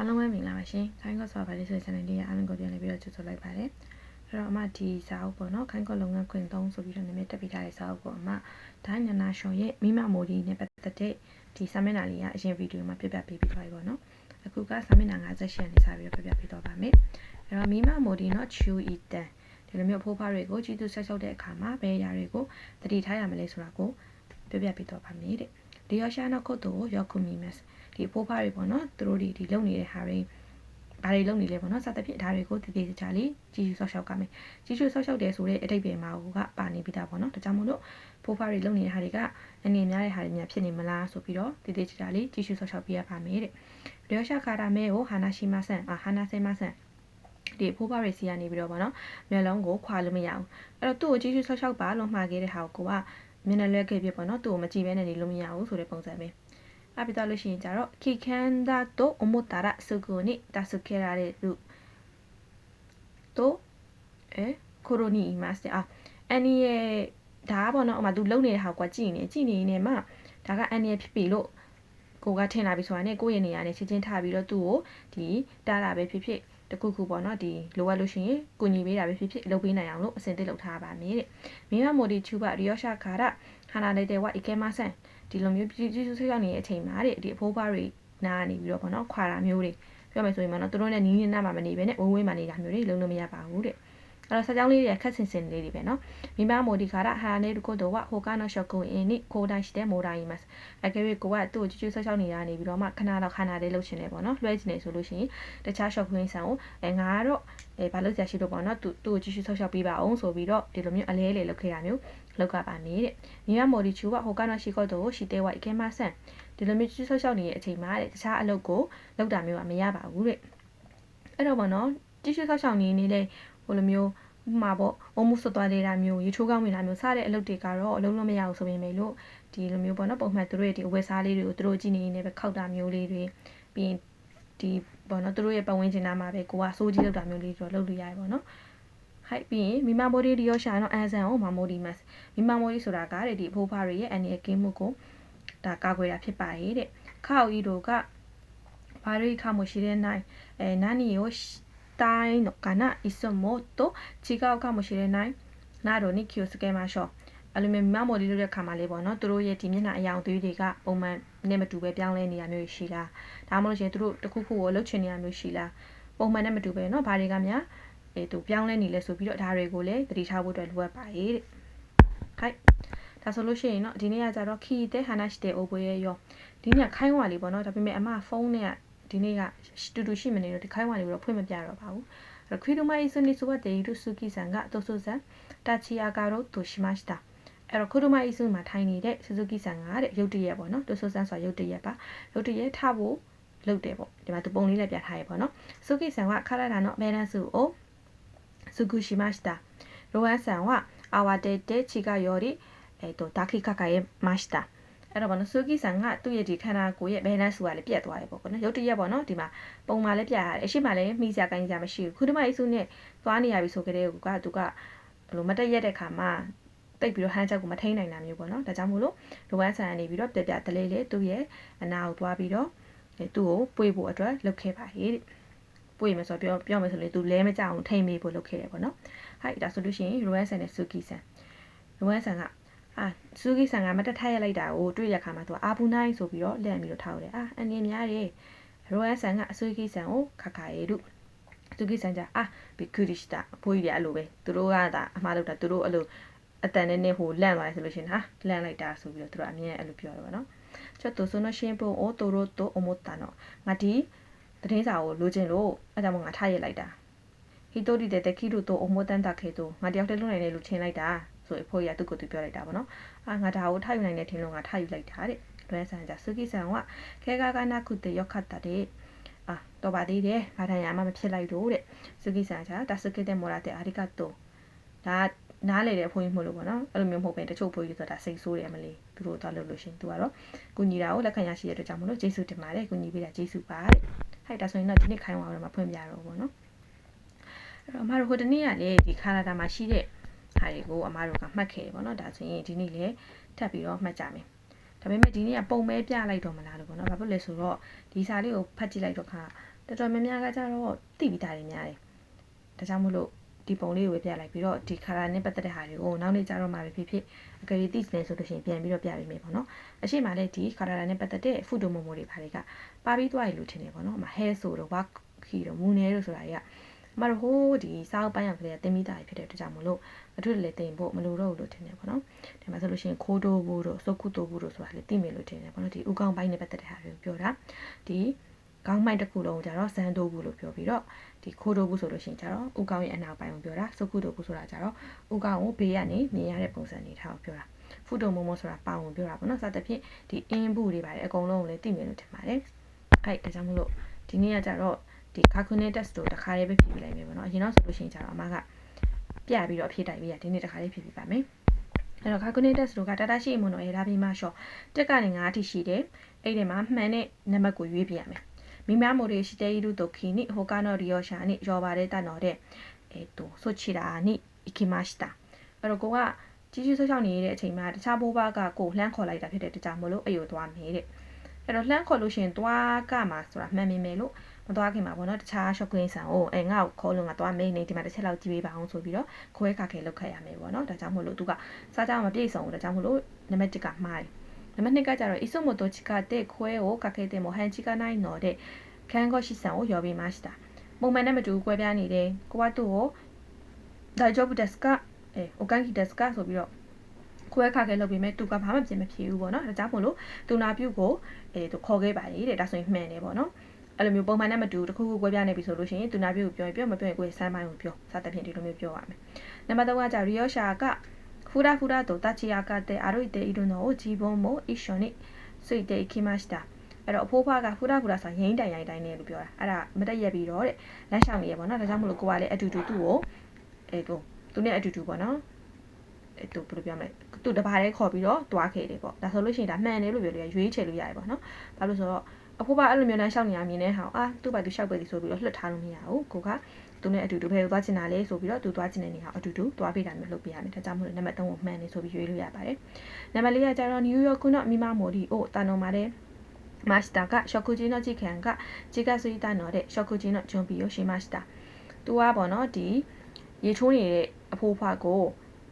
အားလုံးပဲမင်္ဂလာပါရှင်ခိုင်းကော့ဆော့ဘာလေးဆိုတဲ့ channel လေးကအားလုံးကိုပြန်လည်ပြီးတော့ကြိုဆိုလိုက်ပါတယ်အဲ့တော့အမဒီစာအုပ်ပေါ့နော်ခိုင်းကော့လုပ်ငန်းခွင်3ဆိုပြီးတော့နာမည်တက်ပေးထားတဲ့စာအုပ်ကိုအမဒိုင်းနနာရှော်ရဲ့မိမမိုဒီနဲ့ပတ်သက်တဲ့ဒီစာမျက်နှာလေးကအရင်ဗီဒီယိုမှာပြပြပေးပြီးသွားပြီပေါ့နော်အခုကစာမျက်နှာ58နဲ့စပြီးတော့ပြပြပေးတော့ပါမယ်အဲ့တော့မိမမိုဒီနော်ချူအီတန်ဒီလိုမျိုးဖိုးဖားတွေကိုကြီးသူဆက်ဆုပ်တဲ့အခါမှာဘယ်အရာတွေကိုတတိထားရမလဲဆိုတာကိုပြပြပေးတော့ပါမယ်တဲ့ ဒီယောရှာနော့ကုတ်တို့ရောက်ခုမီမက်ဒီဖိုးဖားတွေပေါ့နော်သူတို့ဒီဒီလုံနေတဲ့ဟာတွေဘာတွေလုံနေလဲပေါ့နော်စသဖြင့်ဒါတွေကိုတည်တည်ကြကြလေးကြီးယူဆောက်ရှောက်ကမယ်ကြီးယူဆောက်ရှောက်တယ်ဆိုတဲ့အတိတ်ပဲမှာကပါနေပြီးသားပေါ့နော်ဒါကြောင့်မို့လို့ဖိုးဖားတွေလုံနေတဲ့ဟာတွေကအနေများတဲ့ဟာတွေများဖြစ်နေမလားဆိုပြီးတော့တည်တည်ကြကြလေးကြီးယူဆောက်ရှောက်ပြရပါမယ်တဲ့လျောရှာခါတာမဲကိုဟာနာရှိမဆန်အာဟာနာဆေမဆန်ဒီဖိုးပါရီစီကနေပြီးတော့ဗောနော်မျက်လုံးကိုခွာလို့မရဘူးအဲ့တော့သူ့ကိုကြီးကြီးဆောက်ရှောက်ပါလို့မှားခဲ့တဲ့ဟာကိုက မျက်နှာလွဲခဲ့ပြပေါ့နော်သူ့ကိုမကြည့်ဘဲနဲ့နေလို့မရဘူးဆိုတဲ့ပုံစံပဲအပြတော့လို့ရှိရင်ကြတော့ခိခန်ဒါတိုအမိုတာရစုကူနိတဆုခေရာတဲ့လူတိုအဲကိုရိုနီမတ်စတာအန်နီရဲ့ဒါကပေါ့နော်အမသူလုံနေတဲ့ဟာကွာကြည့်နေကြည့်နေနေမှဒါကအန်နီရဲ့ဖြစ်ပြီလို့ကိုကထင်လာပြီဆိုတာနဲ့ကိုယ့်ရဲ့နေရာနဲ့ချင်းချင်းထားပြီးတော့သူ့ကိုဒီတားတာပဲဖြစ်ဖြစ် တခုခုပေါ့နော်ဒီလိုအပ်လို့ရှိရင်ကုညီပေးတာပဲဖြစ်ဖြစ်လုပ်ပေးနိုင်အောင်လို့အစဉ်သစ်လုပ်ထားပါမယ်တဲ့မိမမိုဒီချူဘရီယောရှာခါရဟာနာလေးတဲ့ဝအိကေမဆန်ဒီလိုမျိုးပြည်ပြည်ဆွေးရောက်နေတဲ့အချိန်မှာတဲ့ဒီအဖိုးဖွားတွေနားနေပြီးတော့ပေါ့နော်ခွာတာမျိုးတွေပြောမယ်ဆိုရင်မနော်သူတို့နဲ့နီးနီးနားမှာမနေဘဲနဲ့ဝဝေးမှာနေတာမျိုးတွေလုံးလို့မရပါဘူးတဲ့ အဲ့တော့စကြောင်းလေးတွေခက်စင်စင်လေးတွေပဲเนาะမိမမိုဒီခါရဟာနေတကိုတော့ဝဟိုကနော်ရှော့ကိုအင်းနိခိုးတိုင်းရှိတဲ့မိုဒါကြီးမှာအကယ်၍ကိုကသူ့ကိုချွချွဆောက်ဆောက်နေတာနေပြီးတော့မှခဏတော့ခဏလေးလှုပ်ရှင်နေပေါ့เนาะလွှဲချင်နေဆိုလို့ရှိရင်တခြား shop ခွင်းဆန်ကိုအဲငါကတော့အဲဘာလို့ဆရာရှိလို့ပေါ့เนาะသူသူ့ကိုချွချွဆောက်ဆောက်ပေးပါအောင်ဆိုပြီးတော့ဒီလိုမျိုးအလဲလေလုပ်ခဲ့တာမျိုးလောက်ကပါနေတဲ့မိမမိုဒီချူကဟိုကနော်ရှိကော့တော့ရှိတဲ့ဝိုက်အကဲမဆန်ဒီလိုမျိုးချွချွဆောက်ဆောက်နေတဲ့အချိန်မှာတဲ့တခြားအလုပ်ကိုလုပ်တာမျိုးကမရပါဘူးတဲ့အဲ့တော့ပေါ့နော်ချွချွဆောက်ဆောက်နေနေတဲ့ ဟိုလိုမျိုးဥမာပေါ့အုံမှုဆွတ်သွားနေတာမျိုးရေချိုးကောင်းဝင်တာမျိုးစတဲ့အလုပ်တွေကတော့အလုံးလုံးမရဘူးဆိုပေမဲ့လို့ဒီလိုမျိုးပေါ့နော်ပုံမှန်သူတို့ရဲ့ဒီအဝယ်စားလေးတွေကိုသူတို့ကြည့်နေနေပဲခောက်တာမျိုးလေးတွေပြီးရင်ဒီပေါ့နော်သူတို့ရဲ့ပတ်ဝန်းကျင်နားမှာပဲကိုကစိုးကြီးလောက်တာမျိုးလေးတွေလုပ်လို့ရတယ်ပေါ့နော်ဟိုက်ပြီးရင်မိမမိုဒီဒီရောရှာတော့အန်ဆန်ကိုမမိုဒီမတ်မိမမိုဒီဆိုတာကတဲ့ဒီအဖိုးဖားတွေရဲ့အန်နီရဲ့ကင်းမှုကိုဒါကာကွယ်တာဖြစ်ပါရဲ့တဲ့ခောက်ဤတို့ကဘာရိခမှုရှိတဲ့နိုင်အဲနာနီကို たいのかないつもと違うかもしれないなどに気をつけましょうအဲ့လိုမျိုးမမော်လေးလို့တဲ့ခါမှလေးပေါ့နော်သူတို့ရဲ့ဒီမျက်နှာအယောင်သွေးတွေကပုံမှန်နဲ့မတူပဲပြောင်းလဲနေရမျိုးရှိလားဒါမှမဟုတ်ရှင်သူတို့တခုခုကိုလှုပ်ချင်နေရမျိုးရှိလားပုံမှန်နဲ့မတူပဲเนาะဘာတွေကများအဲသူပြောင်းလဲနေလဲဆိုပြီးတော့ဒါတွေကိုလည်းသတိထားဖို့အတွက်လိုအပ်ပါရဲ့တဲ့ခိုက်ဒါဆိုလို့ရှိရင်เนาะဒီနေ့ကကြတော့ခီတဲ့ဟာနာရှိတဲ့အိုးပွဲရောဒီနေ့ခိုင်းဝါလေးပေါ့เนาะဒါပေမဲ့အမဖုန်းနဲ့ ဒီနေ့ကတူတူရှိမနေတော့ဒီခိုင်းဝါနေပြီးတော့ဖွင့်မပြတော့ပါဘူးအဲ့တော့ခွေတူမအီဆုနီဆိုဝတ်တေယူစုကီဆန်ကအတုဆုဆန်တာချီယာကာရိုတိုရှိမရှတာအဲ့တော့ခိုဒူမအီဆုမှာထိုင်နေတဲ့ဆူဇူကီဆန်ကတဲ့ရုတ်တရက်ပေါ့နော်တိုဆိုဆန်ဆိုတာရုတ်တရက်ပါရုတ်တရက်ထဖို့လုပ်တယ်ပေါ့ဒီမှာသူပုံလေးနဲ့ပြထားရပေါ့နော်ဆူကီဆန်ကခါလာတာနော်အမဲတန်းစုကိုဆူဂူရှိမရှတာရိုဝမ်ဆန်ကအာဝါတေတေချီကယောရီအဲတော့တာခိကကရဲ့မရှတာ အဲ့တော့ဗောနော်ဆူကီဆန်ကသူ့ရဲ့ဒီခန္ဓာကိုယ်ရဲ့ဘယ်နှဆူကလည်းပြတ်သွားတယ်ပေါ့နော်ရုတ်တရက်ပေါ့နော်ဒီမှာပုံမှန်လည်းပြတ်ရတယ်အရှိမှလည်းမိစရာကိုင်းစရာမရှိဘူးခုတမအစုနဲ့သွားနေရပြီဆိုကြတဲ့ကသူကဘလို့မတက်ရက်တဲ့ခါမှာတိတ်ပြီးတော့ဟန်းချက်ကိုမထိန်နိုင်တာမျိုးပေါ့နော်ဒါကြောင့်မို့လို့လိုဝမ်းဆန်ကနေပြီးတော့ပြပြတလေးလေးသူ့ရဲ့အနာကိုသွားပြီးတော့သူ့ကိုပွေ့ဖို့အတွက်လုပ်ခဲ့ပါဟေ့ပွေ့မယ်ဆိုတော့ပြောပြောမယ်ဆိုရင်သူလဲမကြအောင်ထိန်မေးဖို့လုပ်ခဲ့တယ်ပေါ့နော်ဟိုက်ဒါဆိုလို့ရှိရင်ရိုဝမ်းဆန်နဲ့ဆူကီဆန်ရိုဝမ်းဆန်က အာဆူဂိဆန်ကမတက်ထက်ရလိုက်တာကိုတွေ့ရခါမှာသူကအာဘူးနိုင်ဆိုပြီးတော့လန့်ပြီးတော့ထားတယ်အာအနည်းများတယ်ရိုအန်ဆန်ကအဆူဂိဆန်ကိုခါခါရဲတို့သူကိစ္စကြအာဘီကူရစ်တာဘိုးကြီးရအလိုပဲသူတို့ကဒါအမှားလုပ်တာသူတို့အလိုအတန်နဲ့နဲ့ဟိုလန့်သွားတယ်ဆိုလို့ရှင်ဟာလန့်လိုက်တာဆိုပြီးတော့သူတို့အမြဲအဲ့လိုပြောတယ်ပေါ့နော်ချော့သူဆိုလို့ရှင်ပုံအိုတိုရိုတိုအမိုတာနော်ငါဒီသတင်းစာကိုလိုချင်လို့အဲ့ကြောင့်ငါထားရလိုက်တာဟီတိုဒီတဲ့တခိရိုတိုအမိုတန်တာခေတိုငါတယောက်တည်းလွတ်နိုင်တယ်လို့ထင်လိုက်တာ ဆိုအဖိုးကြီးကသူ့ကိုသူပြောလိုက်တာပေါ့နော်အာငါဒါကိုထားယူနိုင်တဲ့ထင်လို့ငါထားယူလိုက်တာတဲ့လွဲဆန်ကြစုကိဆန်ကခဲကာကနာခုတေရောက်ခတ်တာတဲ့အာတော့ပါသေးတယ်ငါထိုင်ရမှမဖြစ်လိုက်တော့တဲ့စုကိဆန်ကြဒါစုကိတဲ့မော်လာတဲ့အာရီကတိုဒါနားလေတဲ့အဖိုးကြီးမဟုတ်လို့ပေါ့နော်အဲ့လိုမျိုးမဟုတ်ပဲတချို့ဖိုးကြီးဆိုတာစိတ်ဆိုးတယ်မလေးသူတို့တော့လုပ်လို့ရှင်သူကတော့ကုညီတာကိုလက်ခံရရှိတဲ့အတွက်ကြောင့်မလို့ကျေးဇူးတင်ပါတယ်ကုညီပေးတာကျေးဇူးပါတဲ့ဟဲ့ဒါဆိုရင်တော့ဒီနေ့ခိုင်းသွားတော့မှဖွင့်ပြတော့ပေါ့နော်အဲ့တော့အမတို့ဟိုတနေ့ကလေဒီကာနာဒါမှာရှိတဲ့ ဟာတွေကိုအမားတို့ကမှတ်ခဲ့တယ်ပေါ့နော်ဒါဆိုရင်ဒီနေ့လည်းထပ်ပြီးတော့မှတ်ကြမယ်ဒါပေမဲ့ဒီနေ့ကပုံမဲပြလိုက်တော့မလားလို့ပေါ့နော်ဘာဖြစ်လဲဆိုတော့ဒီစာလေးကိုဖတ်ကြည့်လိုက်တော့ခါတော်တော်များများကကြတော့တိပြီးသားတွေများတယ်ဒါကြောင့်မို့လို့ဒီပုံလေးကိုပဲပြလိုက်ပြီးတော့ဒီ color နဲ့ပတ်သက်တဲ့ဟာတွေကိုနောက်နေ့ကျတော့မှပဲဖြစ်ဖြစ်အကယ်၍သိစနေဆိုလို့ရှိရင်ပြန်ပြီးတော့ပြပေးမယ်ပေါ့နော်အရှိမလည်းဒီ color နဲ့ပတ်သက်တဲ့ food မိုမိုတွေဘာတွေကပါပြီးသွားရလို့ထင်တယ်ပေါ့နော်အမ hair ဆိုတော့ work ခီတော့မူနေလို့ဆိုတာတွေက မတို့ဟိုးဒီစောက်ပိုင်းရောက်ကလေးကတင်မိတာဖြစ်တဲ့အတွက်ကြောင့်မလို့အထုလည်းတင်ဖို့မလိုတော့ဘူးလို့ထင်တယ်ပေါ့နော်။ဒီမှာဆိုလို့ရှိရင်ခိုးတိုးဘူးတို့စုတ်ကုတိုးဘူးတို့ဆိုတာလေသိမယ်လို့ထင်တယ်ပေါ့နော်။ဒီဥကောင်းပိုင်းနဲ့ပတ်သက်တဲ့ဟာတွေကိုပြောတာဒီကောင်းမိုက်တစ်ခုလုံးကျတော့ဇန်တိုးဘူးလို့ပြောပြီးတော့ဒီခိုးတိုးဘူးဆိုလို့ရှိရင်ကျတော့ဥကောင်းရဲ့အနောက်ပိုင်းကိုပြောတာစုတ်ကုတိုးဘူးဆိုတာကျတော့ဥကောင်းကိုဘေးကနေမြင်ရတဲ့ပုံစံနေထားကိုပြောတာဖုတုံမုံမဆိုတာပေါင်ကိုပြောတာပေါ့နော်။စသဖြင့်ဒီအင်းဘူးတွေပါတယ်အကုန်လုံးကိုလည်းသိမယ်လို့ထင်ပါတယ်။အဲ့ဒါကြောင့်မလို့ဒီနေ့ကကျတော့ ဒီ calculus test တို့တစ်ခါလေးပဲဖြည့်ပြလိုက်မယ်ပေါ့နော်အရင်တော့ဆိုလို့ရှိရင်ကျတော့အမကပြပြီးတော့ဖြည့်တိုက်ပြီးရဒီနေ့တစ်ခါလေးဖြည့်ပြပါမယ်အဲ့တော့ calculus test တို့က data sheet အမွန်တော့ရဒါပြီးမှ short တက်ကနေ9အထိရှိတယ်အဲ့ဒီမှာမှန်တဲ့နံပါတ်ကိုရွေးပြရမယ်မိမမိုရီရှိတဲ့ဤတို့ခိနိဟိုကနော်ရီယောရှာနိရောပါတယ်တနော်တဲ့အဲတူဆိုချီရာနိအခိမရှတာအဲ့တော့ကိုကကြီးကြီးဆောက်ရှောက်နေတဲ့အချိန်မှာတခြားဘိုးဘကကိုလှမ်းခေါ်လိုက်တာဖြစ်တဲ့တကြမလို့အယိုသွားမယ်တဲ့အဲ့တော့လှမ်းခေါ်လို့ရှင်သွားကမှာဆိုတာမှန်မြင်မယ်လို့ မသွားခင်မှာပေါ့နော်တခြား shop queen ဆန်ကိုအဲငါ့ကိုခေါ်လို့ငါသွားမေးနေဒီမှာတစ်ချက်လောက်ကြည့်ပေးပါအောင်ဆိုပြီးတော့ခွဲခါခဲလောက်ခဲ့ရမယ်ပေါ့နော်ဒါကြောင့်မို့လို့သူကစားကြမပြည့်စုံဘူးဒါကြောင့်မို့လို့နံပါတ်1ကမှားတယ်နံပါတ်2ကကြတော့ isomoto chika တဲ့ခွဲကိုကခဲတဲ့မိုဟန်ချီကနိုင်တော့တဲ့ခန်းကောရှိဆန်ကိုရော်ပေးမှしたပုံမှန်နဲ့မတူကွဲပြားနေတယ်ကိုကသူ့ကို大丈夫ですかအဲおかんきですかဆိုပြီးတော့ခွဲခါခဲလုပ်ပြီးမဲ့သူကဘာမှပြင်မဖြေဘူးပေါ့နော်ဒါကြောင့်မို့လို့သူနာပြုတ်ကိုအဲသူခေါ်ခဲ့ပါလေတဲ့ဒါဆိုရင်မှန်တယ်ပေါ့နော် အဲ့လိုမျိုးပုံမှန်နဲ့မတူတခုခုကွဲပြားနေပြီဆိုလို့ရှိရင်သူနာပြုကိုပြောရင်ပြောမပြောရင်ကိုယ်ရဲ့ဆိုင်းပိုင်းကိုပြောစသဖြင့်ဒီလိုမျိုးပြောရမယ်နံပါတ်3ကကြာရီယောရှာကဖူရာဖူရာတို့တာချီယာကတဲ့အာရိုတေအီဒွန်တို့ဂျီဘုံမိုအီရှွန်နိဆွေတေခိမတ်စတာအဲ့တော့အဖိုးဖွားကဖူရာဖူရာဆိုရင်တိုင်ရိုင်တိုင်းနဲ့လို့ပြောတာအဲ့ဒါမတက်ရက်ပြီးတော့တဲ့လက်ဆောင်နေရပေါ့နော်ဒါကြောင့်မလို့ကိုကလည်းအတူတူသူ့ကိုအဲ့ကိုသူနဲ့အတူတူပေါ့နော်အဲ့သူဘယ်လိုပြောမလဲသူတပါးတည်းခေါ်ပြီးတော့တွားခဲ့တယ်ပေါ့ဒါဆိုလို့ရှိရင်ဒါမှန်တယ်လို့ပြောလို့ရရွေးချယ်လို့ရတယ်ပေါ့နော်ဘာလို့ဆိုတော့ အဖိုးပါအဲ့လိုမျိုးလမ်းလျှောက်နေတာမြင်တဲ့ဟာအာသူ့ဘာသူလျှောက်ပဲလေဆိုပြီးတော့လှစ်ထားလို့မရဘူးကိုကသူနဲ့အတူတူပဲသွားချင်တာလေဆိုပြီးတော့သူသွားချင်တဲ့နေရာအတူတူသွားပေးတာမျိုးလုပ်ပေးရမယ်ဒါကြောင့်မို့လို့နံပါတ်3ကိုမှန်နေဆိုပြီးရွေးလို့ရပါတယ်နံပါတ်4ကကျတော့ New York ကတော့မိမမော်ဒီအိုတာနော်မာတဲ့မတ်စတာကရှော့ကူဂျီနော်ဂျီခန်ကဂျီကဆူတာနော်တဲ့ရှော့ကူဂျီနော်ဂျွန်ပီကိုရှေမတ်စတာသူကပေါ့နော်ဒီရေချိုးနေတဲ့အဖိုးဖွားကို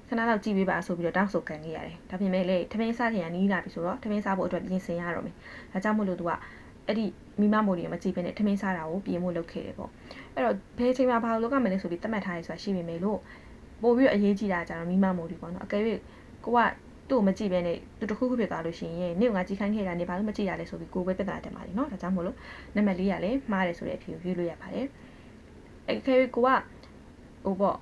ခဏလောက်ကြည့်ပေးပါဆိုပြီးတော့တောင်းဆိုခံခဲ့ရတယ်ဒါပေမဲ့လေထမင်းစားချင်ရနီးလာပြီဆိုတော့ထမင်းစားဖို့အတွက်ပြင်ဆင်ရတော့မယ်ဒါကြောင့်မို့လို့သူက အဲ့ဒီမိမမိုဒီမကြည့်ဘဲနဲ့ထမင်းစားတာကိုပြင်ဖို့လုပ်ခဲ့တယ်ပေါ့။အဲ့တော့ဘယ်ချိန်မှာဘာလို့လုပ်ရမလဲဆိုပြီးသတ်မှတ်ထားရဲဆိုတာရှိပေမဲ့လို့ပို့ပြီးအရေးကြီးတာကြတော့မိမမိုဒီပေါ့နော်။အကယ်၍ကိုကသူ့ကိုမကြည့်ပဲနဲ့သူတခုခုဖြစ်သွားလို့ရှိရင်နေ့ကငါကြည့်ခိုင်းခဲ့တာနေဘာလို့မကြည့်ရလဲဆိုပြီးကိုပဲပြဿနာတက်ပါလိမ့်နော်ဒါကြောင့်မို့လို့နံပါတ်၄ကလည်းမှားတယ်ဆိုတဲ့အဖြေကိုရွေးလို့ရပါတယ်အဲ့ခဲကိုကဟိုပေါ့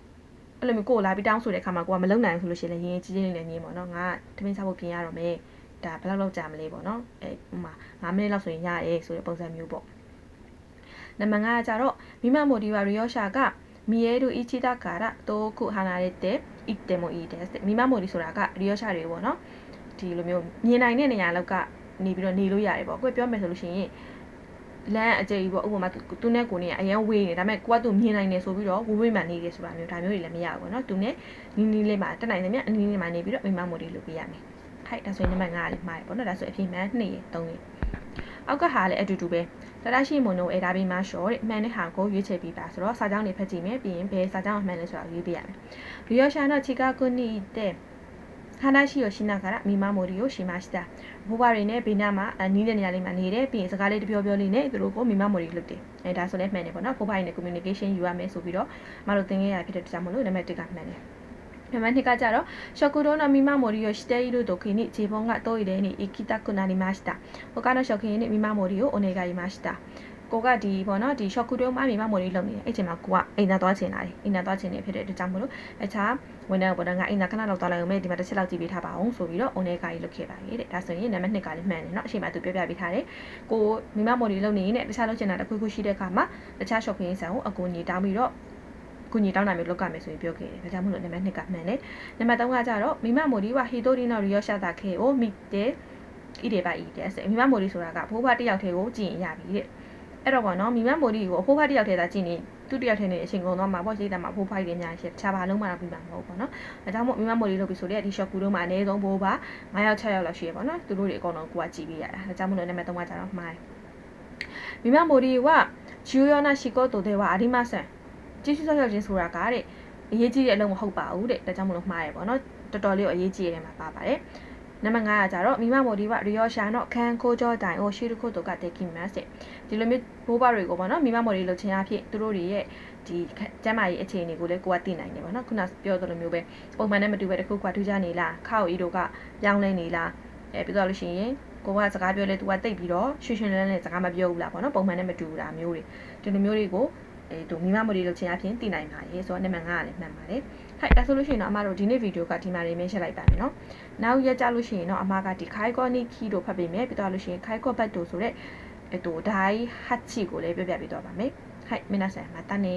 အဲ့လိုမျိုးကိုလာပြီးတောင်းဆိုတဲ့အခါမှာကိုကမလုံနိုင်ဘူးဆိုလို့ရှိရင်လည်းရင်းကြီးကြီးလေးနဲ့နေပေါ့နော်ငါတမင်းစားဖို့ပြင်ရတော့မယ် ဒါဘယ်လောက်လောက်ကြာမလဲပေါ့နော်အဲဥမာ9မိနစ်လောက်ဆိုရင်ရရဲဆိုတဲ့ပုံစံမျိုးပေါ့နံပါတ်5ကျတော့မိမမိုဒီဝါရီယောရှာကမီယေဒူအီချီတာကာရတိုခုဟာနာရတဲ့အီတေမိုအီတက်မိမမိုဒီဆိုတာကရီယောရှာတွေပေါ့နော်ဒီလိုမျိုးမြင်နိုင်တဲ့နေရာလောက်ကနေပြီးတော့နေလို့ရတယ်ပေါ့ကိုပြောမယ်ဆိုလို့ရှိရင်လမ်းအကျယ်ကြီးပေါ့ဥပမာသူနဲ့ကိုနေအရင်ဝေးနေဒါပေမဲ့ကိုကသူမြင်နိုင်တယ်ဆိုပြီးတော့ဝေးဝေးမှနေတယ်ဆိုတာမျိုးဒါမျိုးတွေလည်းမရဘူးเนาะသူနဲ့နီးနီးလေးမှတက်နိုင်တယ်မြတ်အနီးနီးမှနေပြီးတော့မိမမိုဒီလုပ်ပေးရမယ် ထိုက်ဒါဆိုရင်နံပါတ်5လေးမှားတယ်ပေါ့နော်ဒါဆိုအပြင်မှန်2ရယ်3ရယ်အောက်ကဟာလည်းအတူတူပဲတတရှိမွန်တို့အဲဒါပြီးမှရှော့တဲ့အမှန်တဲ့ဟာကိုရွေးချယ်ပြီးပါဆိုတော့စာကြောင်းတွေဖတ်ကြည့်မယ်ပြီးရင်ဘယ်စာကြောင်းအမှန်လဲဆိုတာရွေးပြရမယ်လူရောရှာတော့ချီကာဂိုနီတဲ့ဟာနာရှိရရှိနာကရမိမမိုရီကိုရှိမရှိတာဘိုးဘရီနဲ့ဘေနာမှာနီးတဲ့နေရာလေးမှာနေတယ်ပြီးရင်စကားလေးတပြောပြောလေးနဲ့သူတို့ကိုမိမမိုရီလုပ်တယ်အဲဒါဆိုလည်းမှန်တယ်ပေါ့နော်ဘိုးဘရီနဲ့ communication ယူရမယ်ဆိုပြီးတော့မတို့သင်ခဲ့ရဖြစ်တဲ့တရားမလို့နံပါတ်1ကမှန်တယ် နံပါတ်2ကကြတော့食堂の見守りをしている時に自分がトイレに行きたくなりました他の食品に見守りをお願いしましたကိုကဒီပေါ့နော်ဒီရှော့ကူတိုးမှမိမမိုလေးလုပ်နေတယ်အဲ့ချိန်မှာကိုကအိမ်သာသွားချင်လာတယ်အိမ်သာသွားချင်နေဖြစ်တဲ့အတွက်ကြောင့်မလို့အခြားဝန်ထမ်းပေါ့နော်ငါအိမ်သာခဏလောက်သွားလိုက်အောင်မယ်ဒီမှာတစ်ချက်လောက်ကြည့်ပေးထားပါအောင်ဆိုပြီးတော့ owner ကကြီးလုပ်ခဲ့ပါလေတဲ့ဒါဆိုရင်နံပါတ်2ကလည်းမှန်တယ်နော်အချိန်မှာသူပြောပြပေးထားတယ်ကိုမိမမိုလေးလုပ်နေရင်တခြားလုပ်ချင်တာတစ်ခုခုရှိတဲ့အခါမှာတခြား shop ခင်းဆန်ကိုအကူအညီတောင်းပြီးတော့ ကုညီတောင်းတာမျိုးလုပ်ရမယ်ဆိုပြီးပြောခဲ့တယ်ဒါကြောင့်မလို့နံပါတ်2ကမှန်တယ်နံပါတ်3ကကြတော့မိမမိုဒီဝဟီတိုဒီနော်ရီယောရှာတာခေကိုမိတဲ့ဣတေပါဣတဲ့ဆိုမိမမိုဒီဆိုတာကဘိုးဘတစ်ယောက်တည်းကိုကြည်ရင်ရပြီတဲ့အဲ့တော့ဗောနော်မိမမိုဒီကိုအဖိုးဘတစ်ယောက်တည်းသာကြည်နေသူတယောက်ထဲနေအချိန်ကုန်သွားမှာပေါ့ရေးတယ်မှာဘိုးဖိုက်တွေအများကြီးချာပါလုံးမှတော့ပြီးမှာမဟုတ်ပေါ့နော်။ဒါကြောင့်မို့မိမမိုလေးလုပ်ပြီးဆိုတဲ့ဒီ short ကူတို့မှာအနည်းဆုံးဘိုးပါ9ယောက်6ယောက်လောက်ရှိရပေါ့နော်။သူတို့တွေအကုန်လုံးကိုကကြည့်ပေးရတာ။ဒါကြောင့်မို့လို့နာမည်3ကကြတော့မှားတယ်။မိမမိုဒီကဂျူယောနာရှီကိုတိုဒေဝအာဒီမဆန် ကျေးဇူးဆောက်ရှောက်ခြင်းဆိုတာကတဲ့အရေးကြီးတဲ့အလုပ်မဟုတ်ပါဘူးတဲ့ဒါကြောင့်မလို့မှားရပေါ့နော်တော်တော်လေးကိုအရေးကြီးရတဲ့မှာပါပါတယ်နံပါတ်9ကကြတော့မိမမိုဒီဝရီယောရှာနော်ခန်းကိုကြောတိုင်အိုရှိတခုတို့ကတေကိမတ်တဲ့ဒီလိုမျိုးဘိုးဘတွေကိုပေါ့နော်မိမမိုဒီလှုပ်ခြင်းအဖြစ်သူတို့တွေရဲ့ဒီကျမ်းမာရေးအခြေအနေကိုလည်းကိုကသိနိုင်တယ်ပေါ့နော်ခုနပြောသလိုမျိုးပဲပုံမှန်နဲ့မတူပဲတခုကထူးခြားနေလားခါ့အီတို့ကပြောင်းလဲနေလားအဲပြီးတော့လို့ရှိရင်ကိုကစကားပြောလဲသူကတိတ်ပြီးတော့ရွှင်ရွှင်လန်းလန်းစကားမပြောဘူးလားပေါ့နော်ပုံမှန်နဲ့မတူတာမျိုးတွေဒီလိုမျိုးတွေကို အဲဒိုမိမမိုဒီလောက်ချင်းအပြင်တည်နိုင်ပါတယ်ဆိုတော့နံပါတ်5ကလည်းမှန်ပါတယ်ဟဲ့ဒါဆိုလို့ရှိရင်တော့အမတို့ဒီနေ့ဗီဒီယိုကဒီမှာနေမင်းရှင်းလိုက်ပါမယ်နော်နောက်ရက်ကြလို့ရှိရင်တော့အမကဒီခိုင်ကောနီခီတို့ဖတ်ပေးမယ်ပြီးတော့လို့ရှိရင်ခိုင်ကောဘတ်တို့ဆိုတဲ့အဲဒိုဒိုင်ဟတ်ချီကိုလည်းပြပြပေးတော့ပါမယ်ဟဲ့မင်းနာဆိုင်မှာတန်းနေ